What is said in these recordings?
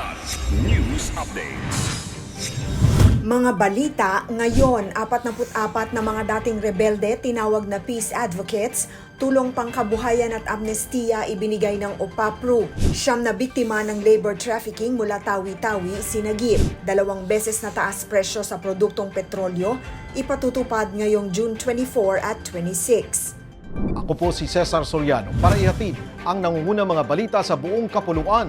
Kilat News Updates. Mga balita, ngayon, 44 na mga dating rebelde tinawag na peace advocates, tulong pangkabuhayan at amnestiya ibinigay ng OPAPRO. Siyam na biktima ng labor trafficking mula Tawi-Tawi, Sinagip. Dalawang beses na taas presyo sa produktong petrolyo, ipatutupad ngayong June 24 at 26. Ako po si Cesar Soriano para ihatid ang nangungunang mga balita sa buong kapuluan.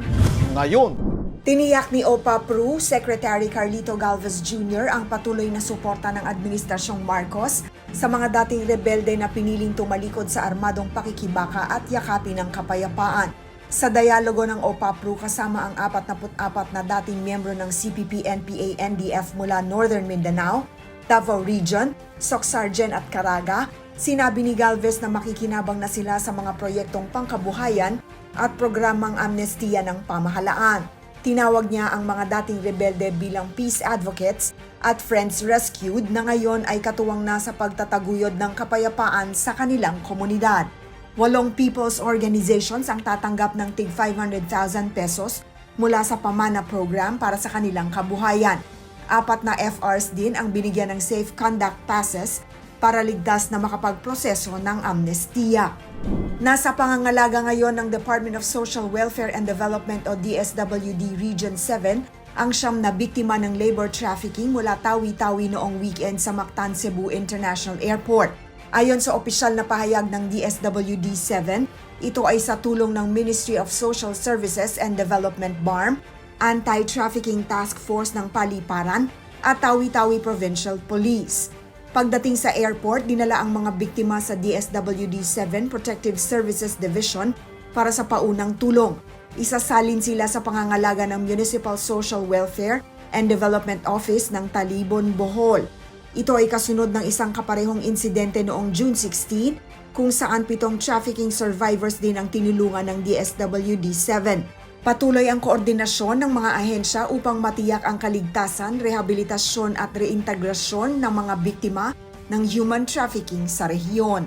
Ngayon, Tiniyak ni OPAPRO Secretary Carlito Galvez Jr. ang patuloy na suporta ng Administrasyong Marcos sa mga dating rebelde na piniling tumalikod sa armadong pakikibaka at yakapin ng kapayapaan. Sa dialogo ng OPAPRO kasama ang 44 na dating miyembro ng CPP, NPA, NDF mula Northern Mindanao, Davao Region, Socsargen at Caraga, sinabi ni Galvez na makikinabang na sila sa mga proyektong pangkabuhayan at programang amnestiya ng pamahalaan. Tinawag niya ang mga dating rebelde bilang peace advocates at friends rescued na ngayon ay katuwang na sa pagtataguyod ng kapayapaan sa kanilang komunidad. Walong people's organizations ang tatanggap ng tig 500,000 pesos mula sa Pamana program para sa kanilang kabuhayan. Apat na FRs din ang binigyan ng safe conduct passes para ligtas na makapagproseso ng amnestiya. Nasa pangangalaga ngayon ng Department of Social Welfare and Development o DSWD Region 7 ang siyam na biktima ng labor trafficking mula Tawi-Tawi noong weekend sa Mactan, Cebu International Airport. Ayon sa opisyal na pahayag ng DSWD 7, ito ay sa tulong ng Ministry of Social Services and Development BARM, Anti-Trafficking Task Force ng Paliparan at Tawi-Tawi Provincial Police. Pagdating sa airport, dinala ang mga biktima sa DSWD 7 Protective Services Division para sa paunang tulong. Isasalin sila sa pangangalaga ng Municipal Social Welfare and Development Office ng Talibon, Bohol. Ito ay kasunod ng isang kaparehong insidente noong June 16 kung saan pitong trafficking survivors din ang tinulungan ng DSWD 7. Patuloy ang koordinasyon ng mga ahensya upang matiyak ang kaligtasan, rehabilitasyon at reintegrasyon ng mga biktima ng human trafficking sa rehiyon.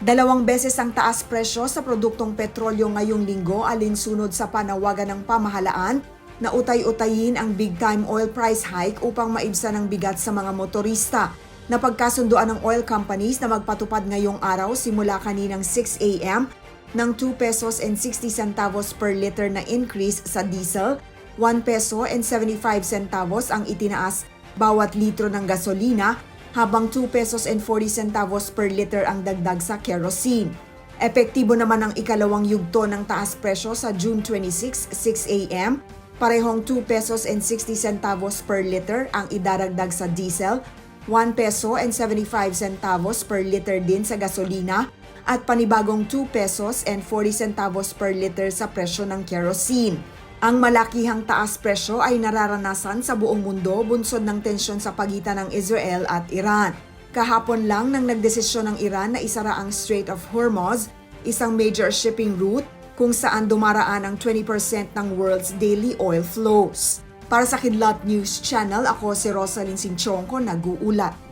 Dalawang beses ang taas presyo sa produktong petrolyo ngayong linggo alinsunod sa panawagan ng pamahalaan na utay-utayin ang big-time oil price hike upang maibsan ang bigat sa mga motorista. Napagkasunduan ng oil companies na magpatupad ngayong araw simula kaninang 6 a.m. ng 2 pesos and 60 centavos per liter na increase sa diesel, 1 peso and 75 centavos ang itinaas bawat litro ng gasolina, habang 2 pesos and 40 centavos per liter ang dagdag sa kerosene. Epektibo naman ang ikalawang yugto ng taas presyo sa June 26, 6 a.m. Parehong 2 pesos and 60 centavos per liter ang idaragdag sa diesel, 1 peso and 75 centavos per liter din sa gasolina, at panibagong 2 pesos and 40 centavos per liter sa presyo ng kerosene. Ang malakihang taas presyo ay nararanasan sa buong mundo bunsod ng tensyon sa pagitan ng Israel at Iran. Kahapon lang nang nagdesisyon ng Iran na isara ang Strait of Hormuz, isang major shipping route kung saan dumaraan ang 20% ng world's daily oil flows. Para sa Kidlat News Channel, ako si Rosalyn Sinchonko, nag-uulat.